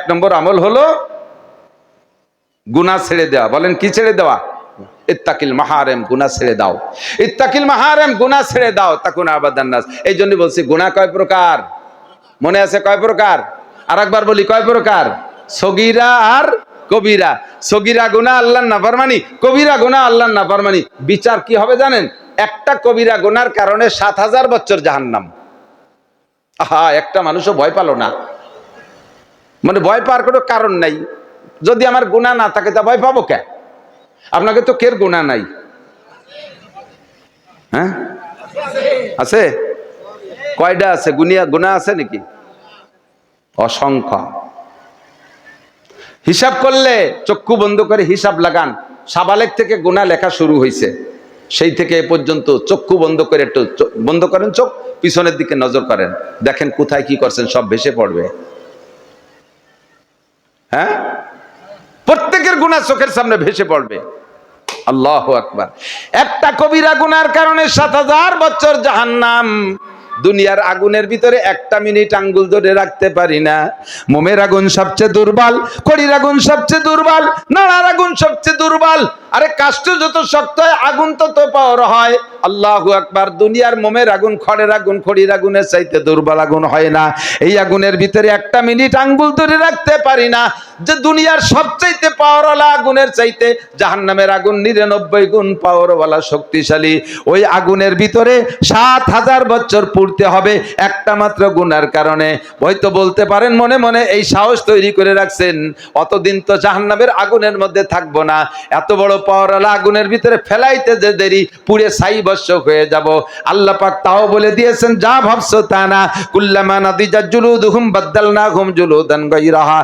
এক নম্বর আমল হলো গুনাহ ছেড়ে দেওয়া। বলেন, কি ছেড়ে দেওয়া? ইত্তাকিল মাহারেম, গুনাহ ছেড়ে দাও। ইত্তাকিল মাহারেম, গুনাহ ছেড়ে দাও, তাকুন আবাদান নাস। এই জন্য বলছি, গুনাহ কয় প্রকার? মনে আছে কয় প্রকার? আর একবার বলি, কয় প্রকার? সগীরা আর কবিরা। সগীরা, গুনাহ, আল্লাহর নাফরমানি। কবিরা, গুনাহ, আল্লাহর নাফরমানি। বিচার কি হবে জানেন? একটা কবিরা গুনার কারণে সাত হাজার বছর জাহান্নাম। আহা, একটা মানুষও ভয় পালো না। মানে ভয় পাওয়ার কোনো কারণ নাই। যদি আমার গুণা না থাকে, তা ভয় পাবো কে? আপনাকে তো কের গুণা নাই? হ্যাঁ? আছে? কয়টা আছে? গুনিয়া গুণা আছে নাকি? অসংখ্য। হিসাব করলে চক্ষু বন্ধ করে হিসাব লাগান। সাবালেক থেকে গুণা লেখা শুরু হয়েছে সেই থেকে এ পর্যন্ত চক্ষু বন্ধ করে একটু বন্ধ করেন চোখ, পিছনের দিকে নজর করেন। দেখেন কোথায় কি করছেন, সব ভেসে পড়বে। হ্যাঁ? প্রত্যেকের গুণা চোখের সামনে ভেসে পড়বে। আল্লাহ আকবার। একটা কবিরা গুনার কারণে সাত হাজার বছর জাহান্নাম। দুনিয়ার আগুনের ভিতরে একটা মিনিট আঙ্গুল ধরে রাখতে পারি না। মোমের আগুন সবচেয়ে দুর্বল, কড়ির আগুন সবচেয়ে দুর্বল, নাড়ার আগুন সবচেয়ে দুর্বল। আরে কাষ্ট যত শক্ত হয়, আগুন তত পাওয়ার হয়। আল্লাহ আকবার, দুনিয়ার মোমের আগুন, খড়ের আগুন খড়ির আগুনের চাইতে দুর্বল আগুন হয় না। এই আগুনের ভিতরে একটা মিনিট আঙ্গুল ধরে রাখতে পারি না। যে দুনিয়ার সবচাইতে পাওয়ারওয়ালা আগুনের চাইতে জাহান্নামের আগুন নিরানব্বই গুণ পাওয়ারওয়ালা শক্তিশালী। ওই আগুনের ভিতরে সাত হাজার বছর পড়তে হবে একটা মাত্র গুনার কারণে। হয়তো বলতে পারেন, মনে মনে এই সাহস তৈরি করে রাখছেন, অতদিন তো জাহান্নামের আগুনের মধ্যে থাকব না। এত বড় পাওয়ারওয়ালা আগুনের ভিতরে ফেলাইতে যে দেরি, পুড়ে সাই বর্ষ হয়ে যাব। আল্লাহ পাক তাও বলে দিয়েছেন, যা ভাবছ তা না। কুল্লামা নাদিজা জুলুদুহুম বাদ্দালনাহুম জুলুদান গায়রাহা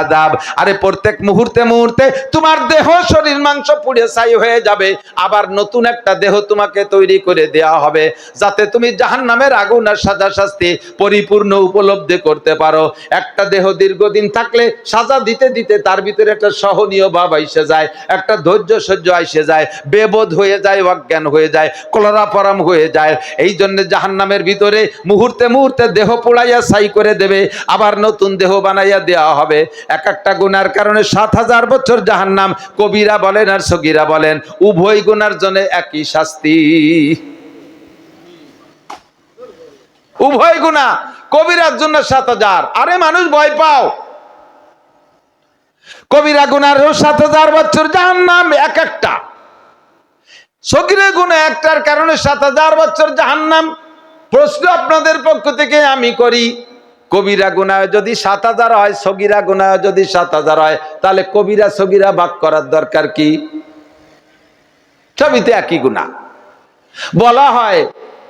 আযাব। আরে প্রত্যেক মুহূর্তে মুহূর্তে তোমার দেহ শরীর মাংস পুড়ে ছাই হয়ে যাবে। আবার নতুন একটা দেহ তোমাকে তৈরি করে হবে। যাতে তুমি আগুন আর সাজা শাস্তি পরিপূর্ণ উপলব্ধি করতে পারো। একটা দেহ দীর্ঘদিন থাকলে সাজা দিতে দিতে তার ভিতরে একটা সহনীয় ভাব আইসে যায়, একটা ধৈর্য সহ্য আইসে যায়, বেবোধ হয়ে যায়, অজ্ঞান হয়ে যায় কলরা পরাম হয়ে যায়। এই জন্য জাহান্নামের ভিতরে মুহূর্তে মুহূর্তে দেহ পোড়াইয়া ছাই করে দেবে। আবার নতুন দেহ বানাইয়া দেওয়া হবে। এক একটা গুনার কারণে সাত হাজার বছর জাহান্নাম। কবিরা বলেন আর সগিরা বলেন, উভয় গুনার জন্য একই শাস্তি। উভয় গুণা কবিরার জন্য সাত হাজার। আরে মানুষ ভয় পাও। কবিরা গুনারও সাত হাজার বছর জাহান্নাম এক একটা। সগিরে গুণা একটার কারণে সাত হাজার বছর জাহান নাম প্রশ্ন আপনাদের পক্ষ থেকে আমি করি কবিরা গুনায় যদি সাত হাজার হয়, সগিরা গুনায় যদি সাত হাজার হয়, তাহলে কবিরা সগিরা ভাগ করার দরকার কি? সবই তো একই গুণা। বলা হয়,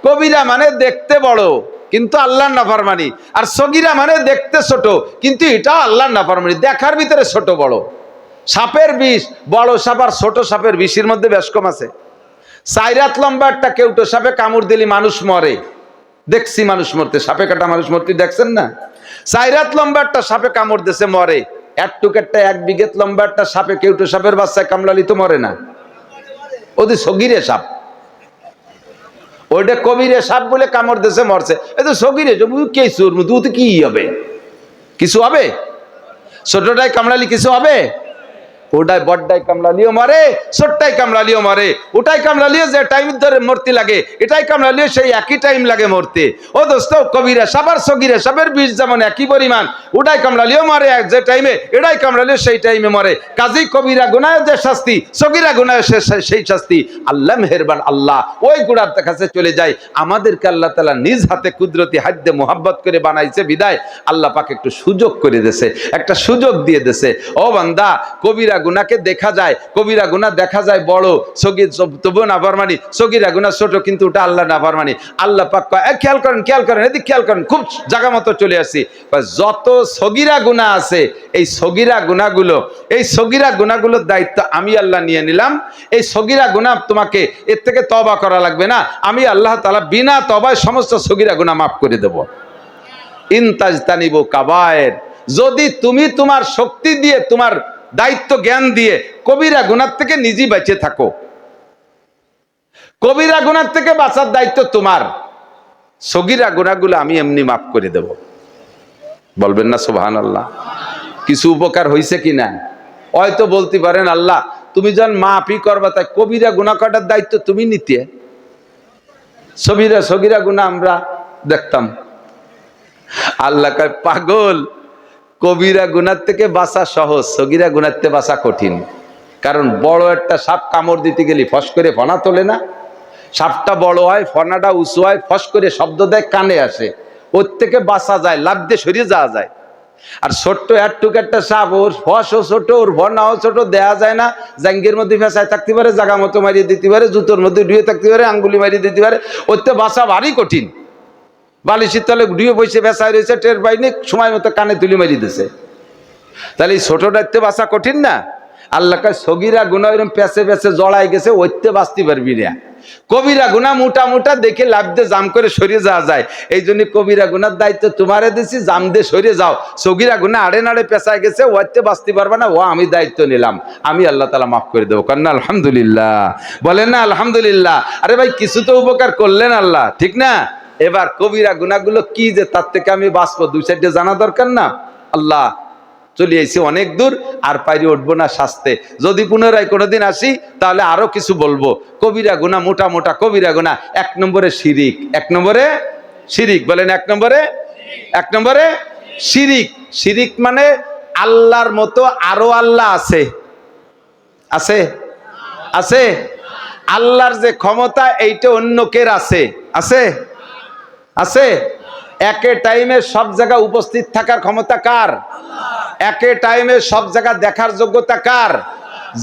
কবিরা মানে দেখতে বড়, কিন্তু আল্লাহ নাফরমানি। আর সগিরা মানে দেখতে ছোট, কিন্তু এটা আল্লাহ নাফরমানি। দেখার ভিতরে ছোট বড়। সাপের বিষ, বড় সাপ আর ছোট সাপের বিষের মধ্যে বেশ কম আছে। সাইরাত লম্বা একটা কেউটো সাপে কামড় দিলি মানুষ মরে। দেখছি মানুষ মরতে, সাপে কাটা মানুষ মরতে, দেখছেন না? সাইরাত লম্বা একটা সাপে কামড় দিছে, মরে। একটুক একটা এক বিঘেত লম্বা একটা সাপে কেউটো সাপের বাচ্চায় কামলালি তো মরে না। ওদের সগিরে সাপ। ওইটা কবিরে সাপ বলে কামড় দেশে মরছে। এ তো সগিরে কে তুই তো কি হবে? কিছু হবে? ছোটটাই কামড়ালি কিছু হবে? ওটাই বড্ডাই কামড়ালিও মরে, ছোট্টাই কামড়ালিও মরে। ওটাই কামড়ালিও যে টাইম ধরে মরতে লাগে, এটাই সেই একই টাইম লাগে মরতে। ও দোস্ত, কবিরা সগিরে বীজ যেমন একই পরিমাণ ওটাই মরে যে টাইমে এটাই সেই টাইমে মরে। কাজেই কবিরা গুনায় যে শাস্তি, সগিরা গুনায় সেই শাস্তি, আল্লাহ মেহেরবান আল্লাহ, ওই গুড়ার কাছে চলে যায়। আমাদেরকে আল্লাহ তালা নিজ হাতে কুদরতি হাদ্যে মোহাব্বত করে বানাইছে, বিদায়। আল্লাহ পাকে একটু সুযোগ করে দেছে, একটা সুযোগ দিয়ে দেছে। ও বান্দা, কবিরা গুনাকে দেখা যায় কবিরা গুনা দেখা যায় বড়। সগি তবু না ফরমানি সগিরা গুনা ছোট কিন্তু ওটা আল্লাহ না ফরমানি আল্লাহ পাক কয়, "এ, খেয়াল করেন খেয়াল করেন এদিক খেয়াল করেন খুব জায়গা মতো চলে আসি। যত সগিরা গুণা আছে এই সগিরা গুণাগুলো এই সগিরা গুণাগুলোর দায়িত্ব আমি আল্লাহ নিয়ে নিলাম। এই সগিরা গুণা তোমাকে এর থেকে তবা করা লাগবে না। আমি আল্লাহ তালা বিনা তবায় সমস্ত সগিরা গুণা মাফ করে দেব। ইনতাজতানিবু কাবায়ের যদি তুমি তোমার শক্তি দিয়ে তোমার দায়িত্ব জ্ঞান দিয়ে কবিরা গুনার থেকে নিজেই বেঁচে থাকো। কবিরা গুনার থেকে বাঁচার দায়িত্ব তোমার। সগিরা গুণাগুলো আমি এমনি মাফ করে দেব। বলবেন না সুবহান আল্লাহ কিছু উপকার হয়েছে কি না হয়তো বলতে পারেন, আল্লাহ, তুমি যখন মাফি করবা, তাই কবিরা গুণা করার দায়িত্ব তুমি নিতে। সবিরা সগিরা গুণা আমরা দেখতাম। আল্লাহ পাগল কবিরা গুনার থেকে বাঁচা সহজ, সগিরা গুনার থেকে বাঁচা কঠিন। কারণ বড় একটা সাপ কামড় দিতে গেলে ফস করে ফনা তোলে না। সাপটা বড় হয়, ফনাটা উঁচু হয়, ফস করে শব্দ দেয়, কানে আসে। ওর থেকে বাঁচা যায়, লাভ দিয়ে সরিয়ে যাওয়া যায়। আর ছোট্ট একটুক একটা সাপ, ওর ফসও ছোট, ওর ভর্নাও ছোট, দেয়া যায় না। জাঙ্গির মধ্যে ফেসায় থাকতে পারে, জাগা মতো মারিয়ে দিতে পারে, জুতোর মধ্যে ডুয়ে থাকতে পারে, আঙ্গুলি মারিয়ে দিতে পারে। ওর থেকে বাঁচা ভারী কঠিন। বালিশের তলে ডুয়ে বসে ভেসায় রয়েছে, টের পাইনি সময় মতো কানে তুলি মারিয়ে দিছে। তাহলে এই ছোট ডাকতে বাঁচা কঠিন না? আল্লাহ কয়, সগিরা গুণা এরকম পেছে পেছে জড়াই গেছে, ওইতে বাঁচতে পারবি না। কবিরা গুণা মোটা মোটা দেখে লাভ দিয়ে জাম করে সরিয়ে যাওয়া যায়। এই জন্য কবিরা গুনার দায়িত্ব তোমারে দিছি, জাম দিয়ে সরিয়ে যাও। সগিরা গুণা আড়ে নাড়ে পেঁচায় গেছে, ওইতে বাঁচতে পারবে না, ও আমি দায়িত্ব নিলাম, আমি আল্লাহ তালা মাফ করে দেবো। কন্যা, আলহামদুলিল্লাহ। বলেন না, আলহামদুলিল্লাহ। আরে ভাই, কিছু তো উপকার করলেন আল্লাহ, ঠিক না? এবার কবিরা গুণাগুলো কি যে তার থেকে আমি বাঁচবো? দুই সাইডে জানা দরকার না? আল্লাহ চলে এসেছি অনেক দূর, আর পাইরে উঠবো না শাস্তে। যদি পুনরায় কোনোদিন আসি, তাহলে আরও কিছু বলব। কবিরা গুণা মোটা মোটা কবিরা গুণা এক নম্বরে শিরিক। এক নম্বরে শিরিক, বলেন এক নম্বরে। এক নম্বরে শিরিক। শিরিক মানে আল্লাহর মতো আরও আল্লাহ আছে। আছে? আছে? আল্লাহর যে ক্ষমতা, এইটা অন্য কের আছে? আছে? আছে? একে টাইমে সব জায়গা উপস্থিত থাকার ক্ষমতা কার? একে টাইমে সব জায়গা দেখার যোগ্যতা কার?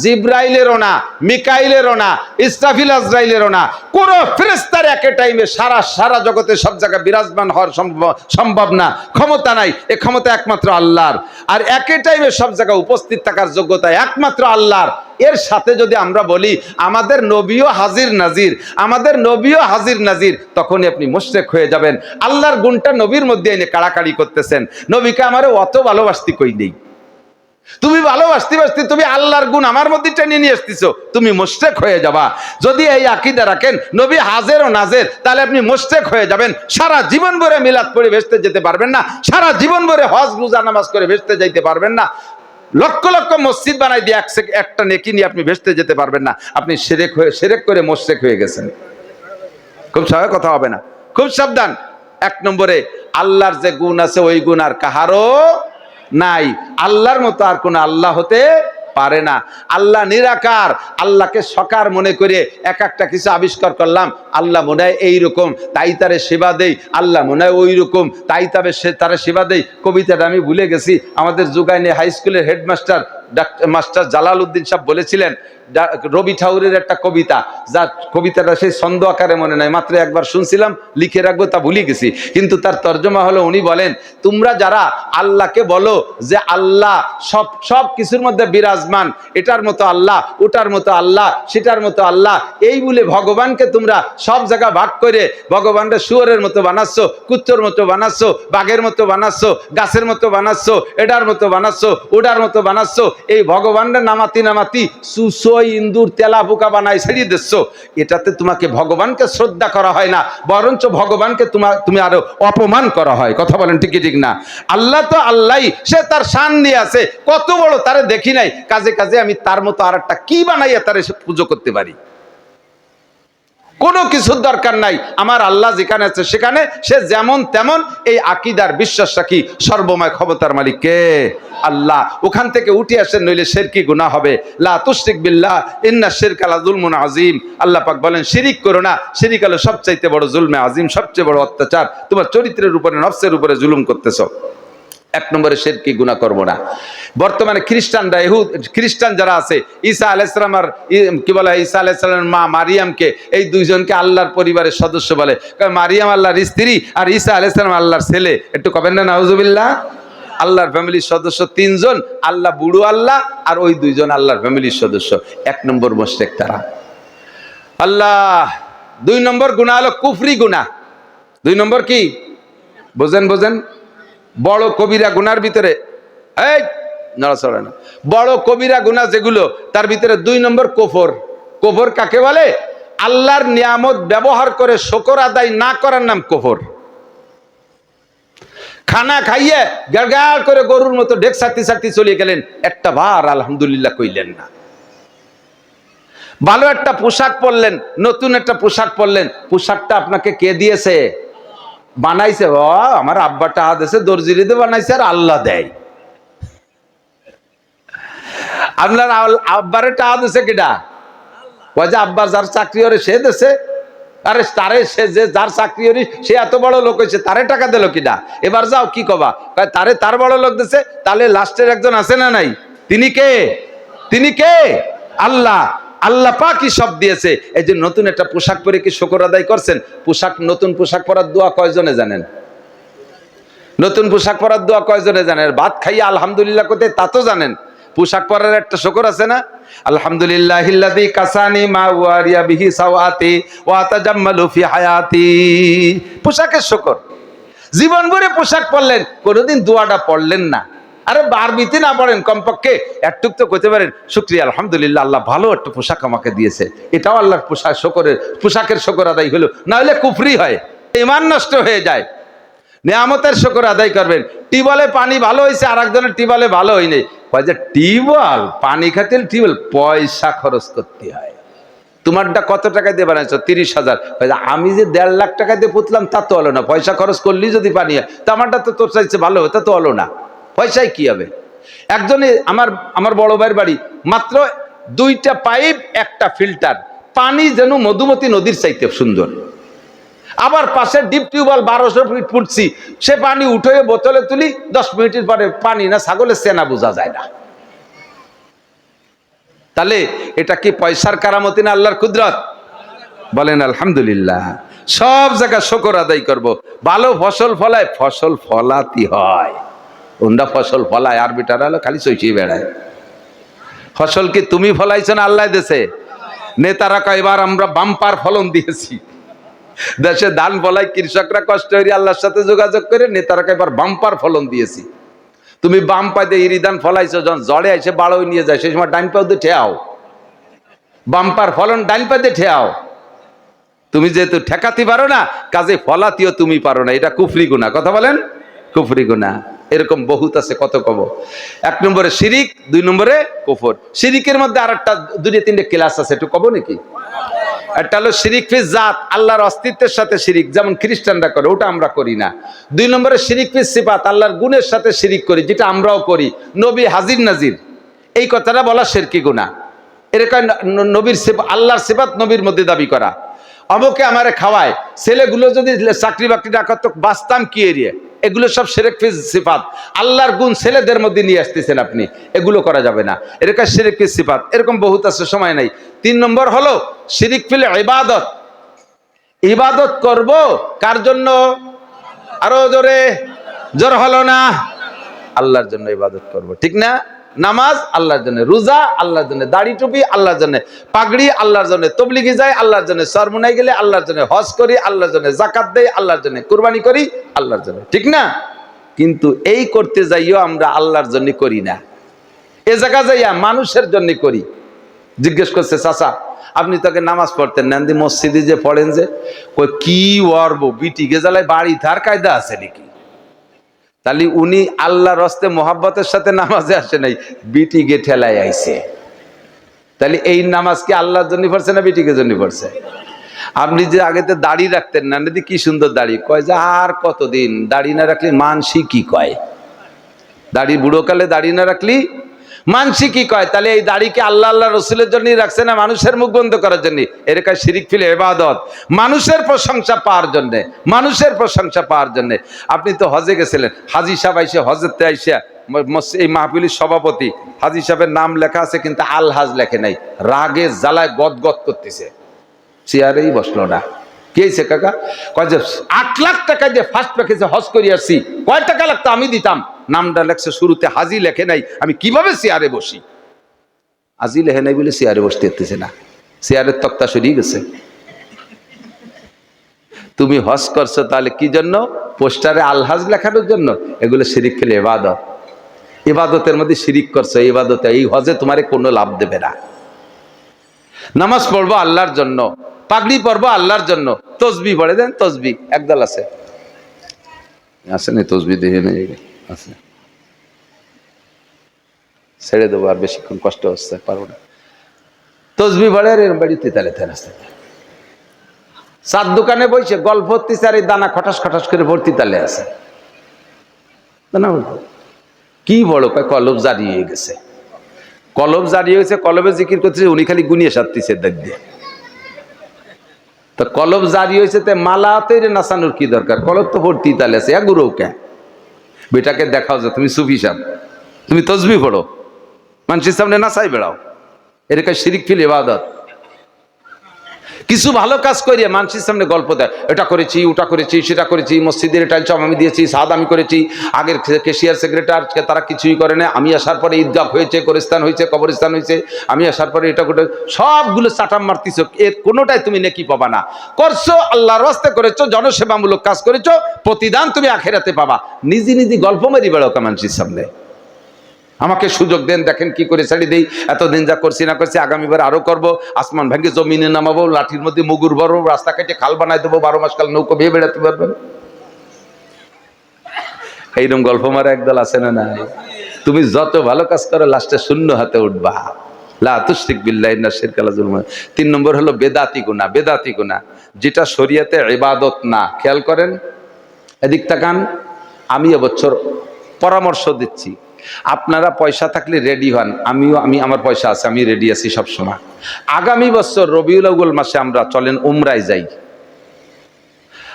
জিব্রাইলেরও না, মিকাইলেরও না, ইসরাফিল আজরাইলেরও না। কোন ফেরেস্তার একে টাইমে সারা সারা জগতে সব জায়গায় বিরাজমান হওয়ার সম্ভব- না। ক্ষমতা নাই, এ ক্ষমতা একমাত্র আল্লাহর। আর একে টাইমে সব জায়গায় উপস্থিত থাকার যোগ্যতা একমাত্র আল্লাহর। এর সাথে যদি আমরা বলি, আমাদের নবীও হাজির নাজির, আমাদের নবীও হাজির নাজির, তখনই আপনি মুশরেক হয়ে যাবেন। আল্লাহর গুণটা নবীর মধ্যে এনে কাড়াকাড়ি করতেছেন। নবীকে আমারও অত ভালোবাসতে কই নেই। তুমি ভালোবাসতে বাসতে, তুমি আল্লাহর গুণ আমার মধ্যে টেনে নিয়ে আসতেছো, তুমি মোস্টেক হয়ে যাবা। যদি এই আকিদা রাখেন, নবী হাজের ও নাজের, তাহলে আপনি মোস্টেক হয়ে যাবেন। সারা জীবন ভরে মিলাদ পড়ে ভেসতে যেতে পারবেন না, সারা জীবন ভরে হজ, রোজা, নামাজ করে ভেসতে যাইতে পারবেন না। লক্ষ লক্ষ মসজিদ বানাই দিয়ে একটা নেকি নিয়ে আপনি ভেসতে যেতে পারবেন না। আপনি সেরেক হয়ে সেরেক করে মোশেক হয়ে গেছেন। খুব সহায় কথা হবে না। খুব সাবধান। এক নম্বরে, আল্লাহর যে গুণ আছে, ওই গুণ আর কাহারও নাই। আল্লাহর মতো আর কোন আল্লাহ হতে পারে না। আল্লাহ নিরাকার। আল্লাহকে সকার মনে করে এক একটা কিছু আবিষ্কার করলাম। আল্লাহ মনে হয় এইরকম, তাই তারে সেবা দেই। আল্লাহ মনে হয় ওই রকম তাই তবে সে তারা সেবা দেই। কবিতাটা আমি ভুলে গেছি। আমাদের যুগাইনে হাই স্কুলের হেডমাস্টার মাস্টার জালাল উদ্দিন সাহেব বলেছিলেন রবি ঠাউরের একটা কবিতা যা কবিতাটা সেই ছন্দ আকারে মনে নাই, মাত্র একবার শুনছিলাম, লিখে রাখব তা ভুলে গেছি। কিন্তু তার তর্জমা হলো, উনি বলেন, তোমরা যারা আল্লাহকে বলো যে আল্লাহ সব সব কিছুর মধ্যে বিরাজমান, এটার মতো আল্লাহ, ওটার মতো আল্লাহ, সেটার মতো আল্লাহ, এই বলে ভগবানকে তোমরা সব জায়গা ভাগ করে ভগবানটা শুয়োরের মতো বানাচ্ছ কুত্তর মতো বানাচ্ছ, বাঘের মতো বানাচ্ছ, গাছের মতো বানাচ্ছ এটার মতো বানাচ্ছ ওটার মতো বানাচ্ছ এই ভগবানরা নামাতি নামাতি সুসই ইন্দুর তেলা পোকা বানাই ছেড়িয়ে দিচ্ছ। এটাতে তোমাকে ভগবানকে শ্রদ্ধা করা হয় না, বরঞ্চ ভগবানকে তোমার তুমি আরও অপমান করা হয়। কথা বলেন ঠিকই ঠিক না। আল্লাহ তো আল্লাহ সে তার শান নিয়ে আছে। কত বড় তারে দেখি নাই। কাজে কাজে আমি তার মতো আর একটা কি বানাইয়া তারে পুজো করতে পারি? কোনো কিছুর দরকার নাই। আমার আল্লাহ যেখানে আছে সেখানে, সে যেমন তেমন এই আকিদার বিশ্বাস রাখি। সর্বময় ক্ষমতার মালিক কে? আল্লাহ। ওখান থেকে উঠে আসেন, নইলে শেরকি গুনাহ হবে? লা তুশরিক বিল্লাহ, ইন্না শিরক আলা যুলমুন আযীম। আল্লাহ পাক বলেন, শিরিক করো না। শিরিক হলো সবচাইতে বড় জুলমে আযীম সবচেয়ে বড় অত্যাচার। তোমার চরিত্রের উপরে, নফসের উপরে জুলুম করতেছো। এক নম্বরে শেরকি গুণা করব না। বর্তমানে খ্রিস্টানরা, ইহুদ, খ্রিস্টান যারা আছে, ঈসা আলাইসালাম আর কি বলে, ঈসা আলাইসালামের মা মারিয়ামকে, এই দুইজনকে আল্লাহর পরিবারের সদস্য বলে। মারিয়াম আল্লাহর স্ত্রী আর ঈসা আলাইসালাম আল্লাহর ছেলে। একটু কবেন না, নাউজুবিল্লাহ। আল্লাহর ফ্যামিলির সদস্য তিনজন, আল্লাহ বুড়ো আল্লাহ আর ওই দুইজন আল্লাহর ফ্যামিলির সদস্য। এক নম্বর মোশেক তারা। আল্লাহ, দুই নম্বর গুণা হলো কুফরি গুণা দুই নম্বর কি? বোঝেন বোঝেন। বড় কবিরা গুনার ভিতরে, এই নড়াচড়া না। বড় কবিরা গুনা যেগুলো, তার ভিতরে দুই নম্বর কোফর। কোফর কাকে বলে? আল্লাহর নিয়ামত ব্যবহার করে শকর আদায় না করার নাম কোফর। খানা খাইয়ে গাড় করে গরুর মতো ডেক সারতে সারতে চলে গেলেন। একটা বার আলহামদুলিল্লাহ কইলেন না। ভালো একটা পোশাক পরলেন, নতুন একটা পোশাক পরলেন। পোশাকটা আপনাকে কে দিয়েছে? বানাইছে, ও, আমার আব্বাটা দেশে দর্জিরিতে বানাইছে আর আল্লাহ দেয়। আপনার আব্বারে টাকা দিছে কিটা কয় যে আব্বা যার চাকরি ওরে সে দেশে আরে তারে সে যে যার চাকরি ওরি সে এত বড় লোক হয়েছে, তারে টাকা দিল কিনা এবার যাও, কি কবা? তারে তার বড় লোক দিছে, তাহলে লাস্টের একজন আছে না নাই? তিনি কে? তিনি কে? আল্লাহ। আল্লাহ পাকি সব দিয়েছে। এই যে নতুন একটা পোশাক পরে কি শকর আদায় করছেন? পোশাক, নতুন পোশাক পরার দোয়া কয়জনে জানেন? নতুন পোশাক পরার দোয়া কয়জনে জানেন? ভাত খাইয়া আলহামদুলিল্লাহ করতে তা তো জানেন। পোশাক পরার একটা শকর আছে না? আলহামদুলিল্লাহ হিল্লাযী কাসানি বিহি সাওয়াতি ওয়া তাজাম্মালু ফি হায়াতি। পোশাকের শকর। জীবন ভরে পোশাক পরলেন, কোনোদিন দোয়াটা পড়লেন না। আরে বারবিতে না পড়েন, কমপক্ষে একটুক তো করতে পারেন, শুক্রিয়া, আলহামদুলিল্লাহ, আল্লাহ ভালো একটা পোশাক আমাকে দিয়েছে। এটাও আল্লাহর পোশাক, শকরের, পোশাকের শকর আদায় হলো। না হলে কুফরি হয় ইমান নষ্ট হয়ে যায়। নিয়ামতের শকর আদায় করবেন। টিবলে পানি ভালো হয়েছে আর একজনের টিবলে ভালো হয়নি। কয় যে টিবল পানি খাতে টিবল পয়সা খরচ করতে হয়। তোমারটা কত টাকা দিয়ে বানাইছো? তিরিশ হাজার। আমি যে দেড় লাখ টাকা দিয়ে পুতলাম, তা তো হলো না। পয়সা খরচ করলি যদি পানি হয়, তা আমারটা তো তোর চাইছে ভালো, তা তো হলো না। পয়সায় কি হবে? একজনে আমার আমার বড় ভাইয়ের বাড়ি, মাত্র দুইটা পাইপ, একটা ফিল্টার। পানি যেন মধুমতি নদীর চাইতে সুন্দর। আবার পাশে ডিপ টিউবওয়েল বারোশো ফিট ফুটছি, সে পানি উঠে বোতলে তুলি, দশ মিনিটের পরে পানি না ছাগলের সেনা বোঝা যায় না। তাহলে এটা কি পয়সার কারামতি না আল্লাহর কুদরত? বলেন, আলহামদুলিল্লাহ, সব জায়গায় শকর আদায় করব। ভালো ফসল ফলায় ফসল ফলাতি হয়। ওন্দা ফসল ফলায়, আর বেটার হলো খালি চৈচিয়ে বেড়ায়। ফসল কি তুমি ফলাইছো না আল্লাহ দেশে নেতারা কয়, এবার আমরা বাম্পার ফলন দিয়েছি। দেশে ধান ফলাই কৃষকরা কষ্ট হয়ে আল্লাহর সাথে যোগাযোগ করে নেতারা কয়, এবার বাম্পার ফলন দিয়েছি। তুমি বাম পাইতে ইরিদান ফলাইছো, যখন জড়ে এসে বাড়োই নিয়ে যায়, সেই সময় ডাইন দিয়ে ঠেয়াও। বাম্পার ফলন ডাইন পাইতে ঠেয়াও। তুমি যেহেতু ঠেকাতে পারো না, কাজে ফলাতিও তুমি পারো না। এটা কুফরি গুণা কথা বলেন? কুফরি গুণা এরকম বহুত আছে, কত কব? এক নম্বরে শিরিক, দুই নম্বরে কুফর। শিরিকের মধ্যে আর একটা দুটো তিনটে ক্লাস আছে, একটু কব নাকি? একটা হলো শিরিক ফিস জাত, আল্লাহর অস্তিত্বের সাথে শিরিক, যেমন খ্রিস্টানরা করে, ওটা আমরা করি না। দুই নম্বরে শিরিক ফিস সিফাত, আল্লাহর গুণের সাথে শিরিক করি, যেটা আমরাও করি। নবী হাজির নাজির, এই কথাটা বলা শেরকি গুণা এরকম নবীর সেবা আল্লাহর সেবাত নবীর মধ্যে দাবি করা। অমুকে আমারে খাওয়ায়, ছেলেগুলো যদি চাকরি বাকরি না করতো, বাঁচতাম কি এরিয়ে? এগুলো সব সেরেক ফিজ সিফাত। আল্লাহর গুণ ছেলেদের মধ্যে নিয়ে আসতেছেন আপনি। এগুলো করা যাবে না। এরকম সেরেক ফিজ সিফাত। এরকম বহুত আছে, সময় নাই। তিন নম্বর হলো সিরিক ফিল ইবাদত। ইবাদত করব কার জন্য? আরও জোরে। জোর হলো না। আল্লাহর জন্য ইবাদত করব। ঠিক না? নামাজ আল্লাহর জন্য, রোজা আল্লাহর জন্য, দাড়ি টুপি আল্লাহর জন্য, পাগড়ি আল্লাহর জন্য, তবলিগি যায় আল্লাহর জন্য সরমুনাই গেলে আল্লাহর জন্য, হজ করি আল্লাহর জন্য, জাকাত দেই আল্লাহর জন্য, কুরবানি করি আল্লাহর জন্য, ঠিক না? কিন্তু এই করতে যাইও আমরা আল্লাহর জন্য করি না। এ জায়গা যাইয়া মানুষের জন্য করি। জিজ্ঞেস করছে, চাচা, আপনি তাকে নামাজ পড়তেন নান্দি মসজিদে যে পড়েন যে? কি ওয়ারবো বিটি গেজালায় বাড়ি তার কায়দা আছে নাকি? তাহলে উনি আল্লাহ রস্তে মোহাব্বতের সাথে নামাজে আসে নাই বিটিকে ঠেলায় আইসে তাহলে এই নামাজ কি আল্লাহর জন্য পড়ছে না বিটিকে জন্য পড়ছে? আপনি যে আগে তো দাড়ি রাখতেন না, নাকি কি সুন্দর দাড়ি? কয় যে আর কতদিন দাড়ি না রাখলে মানসি কি কয়? দাড়ি বুড়োকালে দাড়ি না রাখলি মানসি কি কয়? তাহলে এই দাড়িকে আল্লাহ আল্লাহ রসুলের জন্যই রাখছে না মানুষের মুখ বন্ধ করার জন্য এরকম শিরিক ফিল এবাদত মানুষের প্রশংসা পাওয়ার জন্যে, মানুষের প্রশংসা পাওয়ার জন্যে। আপনি তো হজে গেছিলেন, হাজি সাহেব আইসে হজেতে আইসা ম- এই মাহফিলির সভাপতি, হাজি সাহেবের নাম লেখা আছে কিন্তু আল হাজ লেখে নাই, রাগে জ্বালায় গদগদ করতেছে। চেয়ারেই বসল না। কি হয়েছে কাকা? কয় যে, আট লাখ টাকা দিয়ে ফার্স্ট প্যাকেজে হজ করি আসছি, কয় টাকা লাগতো আমি দিতাম? নামটা লেখছে, শুরুতে হাজি লেখে নাই, আমি কীভাবে চেয়ারে বসি? হাজি লেখে নাই বলে চেয়ারে বসতে এতেছে না। চেয়ারের তক্তা সরিয়ে গেছে। তুমি হজ করছ তাহলে কি জন্য? পোস্টারে আলহাজ লেখানোর জন্য? এগুলো শিরিক ফেলে এবাদত। ইবাদতের মধ্যে শিরিক করছ ইবাদতে এই হজে তোমারে কোনো লাভ দেবে না। নামাজ পড়ব আল্লাহর জন্য। পাগড়ি পরবো আল্লাহর জন্য। তসবি পড়ে দেন, তসবি, একদল আছে। আছে না তসবি দিয়ে আছে। ছেড়ে দেবো, আর বেশিক্ষণ কষ্ট হচ্ছে, পারব না। তসবি বাড়ে আর এরম বাড়ি তেতালে তেন আসতে চার দোকানে বইছে গল্প হচ্ছে, আর এই দানা খটাস খটাস করে ভর্তি তালে আছে। দানা কি বড় কয় কলব জারি হয়ে গেছে। কলব জারি হয়েছে, কলবে জিকির করতেছে, উনি খালি গুনিয়ে সারতেছে, দেখ দিয়ে তো কলব জারি হয়েছে তে মালাতে রে নাচানোর কি দরকার? কলব তো ভর্তি তালে আছে, এক গুরু কে বেটাকে দেখাও যে তুমি সুফি সাহ তুমি তসবি পড়ো। মানুষের সামনে নাসাই বেড়াও। এরকম শিরিক ফিল ইবাদত। কিছু ভালো কাজ করিয়ে মানুষের সামনে গল্প দেয়। এটা করেছি, ওটা করেছি, সেটা করেছি, মসজিদের টাইলস আমি দিয়েছি, সাদ আমি করেছি, আগের কেশিয়ার সেক্রেটার তারা কিছুই করে না আমি আসার পরে ঈদগাহ হয়েছে করিস্তান হয়েছে, কবরস্থান হয়েছে, আমি আসার পরে এটা করে সবগুলো চাটাম মারতিছ, এর কোনোটাই তুমি নেকি পাবা না। করছ, আল্লাহর রাস্তে করেছ, জনসেবামূলক কাজ করেছ, প্রতিদান তুমি আখেরাতে পাবা। নিজে নিজে গল্প মারি বেড়াও মানুষের সামনে। আমাকে সুযোগ দেন, দেখেন কি করে ছাড়ি দেই, এতদিন যা করছি না করছি আগামীবার আরও করব। আসমান ভেঙে জমিনে নামাবো, লাঠির মধ্যে মুগুর বড় রাস্তা কেটে খাল বানাই দেবো, বারো মাস কাল নৌকো ভেয়ে বেড়াতে পারবেন। এইরকম গল্প মারা একদল আছে না না তুমি যত ভালো কাজ করো, লাস্টে শূন্য হাতে উঠবা। তিন নম্বর হলো বেদাতি গুনাহ বেদাতি গুনাহ। যেটা শরীয়তে ইবাদত না। খেয়াল করেন? এদিক তাকান, আমি এবছর পরামর্শ দিচ্ছি। আপনারা পয়সা থাকলে রেডি হন। আমিও, আমি, আমার পয়সা আছে, আমি রেডি আছি সব সময় আগামী বছর রবিউল আউ্বল মাসে আমরা চলেন উমরায় যাই।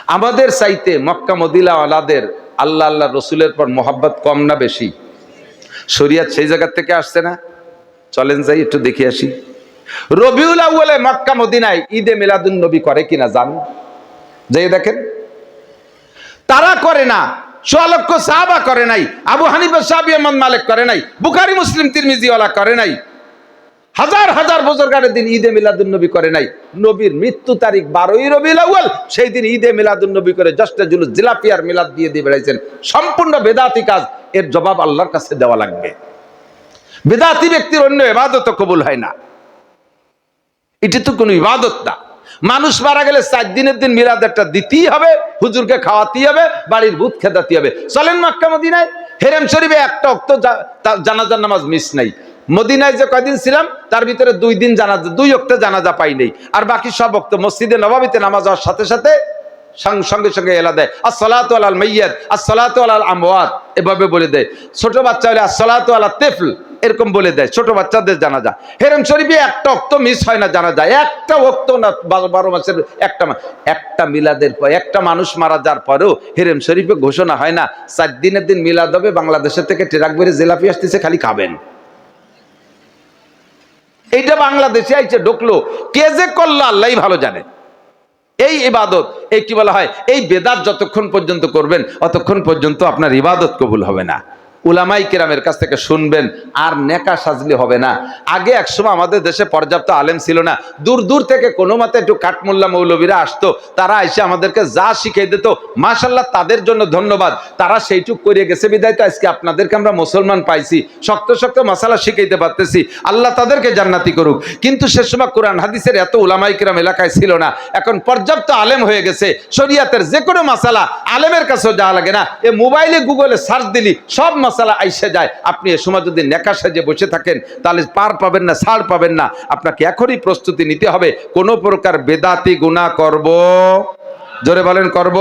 আমাদের চাইতে মক্কা মদিলাওয়ালাদের আল্লাহ আল্লাহ রসুলের পর মোহাব্বত কম না বেশি? শরিয়াত সেই জায়গার থেকে আসছে না? চলেন যাই, একটু দেখে আসি। রবিউল আউ্বলে মক্কা মদিনায় ঈদে মিলাদুন নবী করে কিনা জান যাই দেখেন। তারা করে না। সোয়ালক্ষ সাহাবা করে নাই, আবু হানিফা সাহাবি আহমদ মালিক করে নাই, বুখারি, মুসলিম, তিরমিজিওয়ালা করে নাই। হাজার হাজার বছরকারের দিন ঈদে মিলাদুন নবী করে নাই। নবীর মৃত্যু তারিখ বারোই রবিউল আউয়াল, সেই দিন ঈদে মিলাদুন নবী করে জস্টে জুলুস, জিলাপিয়ার মিলাদ দিয়ে দিয়ে বেড়াইছেন। সম্পূর্ণ বেদাতি কাজ, এর জবাব আল্লাহর কাছে দেওয়া লাগবে। বেদাতি ব্যক্তির অন্য এবাদত কবুল হয় না। এটি তো কোনো ইবাদত না। মানুষ মারা গেলে চার দিনের দিন মিলাদ একটা দিতেই হবে, হুজুরকে খাওয়াতেই হবে, বাড়ির ভূত খেদাতে হবে। চলেন মাক্কা, মদিনায়? হেরেম শরীফে একটা অক্ত জানাজার নামাজ মিস নাই। মদিনায় যে কয়দিন ছিলাম, তার ভিতরে দুই দিন জানাজা, দুই অক্তে জানাজা পাই নেই। আর বাকি সব অক্ত মসজিদে নবাবিতে নামাজ হওয়ার সাথে সাথে সঙ্গে সঙ্গে এলা দেয়। আসসালাতু আলাল মাইয়াত আসসালাতু আলাল আমওয়াত, এভাবে বলে দেয়। ছোট বাচ্চা হলে আসসালাতু আলা তেফল। এরকম বলে দেয়, ছোট বাচ্চাদের জানাজা হেরেম শরীফে একটা অক্ত মিস হয় না জানা যায়। একটা অক্ত না, বারো মাসের একটা একটা মিলাদের পর একটা মানুষ মারা যাওয়ার পরেও হেরেম শরীফে ঘোষণা হয় না, চার দিনের দিন মিলাদ হবে, বাংলাদেশের থেকে ট্রাক বেড়ে জেলাপি আসতেছে, খালি খাবেন। এইটা বাংলাদেশে আইছে, ঢুকলো। কে যে করল আল্লাহ ভালো জানে। এই ইবাদত, এই কি বলা হয়, এই বেদাত যতক্ষণ পর্যন্ত করবেন, অতক্ষণ পর্যন্ত আপনার ইবাদত কবুল হবে না। উলামাই কেরামের কাছ থেকে শুনবেন, আর নেকা সাজলে হবে না। আগে একসময় আমাদের দেশে পর্যাপ্ত আলেম ছিল না। দূর দূর থেকে কোনো মতে একটু কাঠমোল্লা মৌলবীরা আসতো, তারা এসে আমাদেরকে যা শিখিয়ে দিত মাশাল্লাহ তাদের জন্য ধন্যবাদ। তারা সেইটুক করে গেছে, বিদায় তো আজকে আপনাদেরকে আমরা মুসলমান পাইছি, শক্ত শক্ত মশালা শিখাইতে পারতেছি। আল্লাহ তাদেরকে জান্নাতি করুক। কিন্তু সে সময় কোরআন, হাদিসের এত উলামাই কিরাম এলাকায় ছিল না। এখন পর্যাপ্ত আলেম হয়ে গেছে, শরিয়াতের যে কোনো মশালা আলেমের কাছেও যাওয়া লাগে না। এ মোবাইলে, গুগলে সার্চ দিলি, সব মশালা আইসে যায়, আপনি এ সময় যদি নেকা সাজে বসে থাকেন, তাহলে পার পাবেন না, ছাড় পাবেন না। আপনাকে এখনই প্রস্তুতি নিতে হবে, কোনো প্রকার বেদাতি গুণা করব? জোরে বলেন, করব?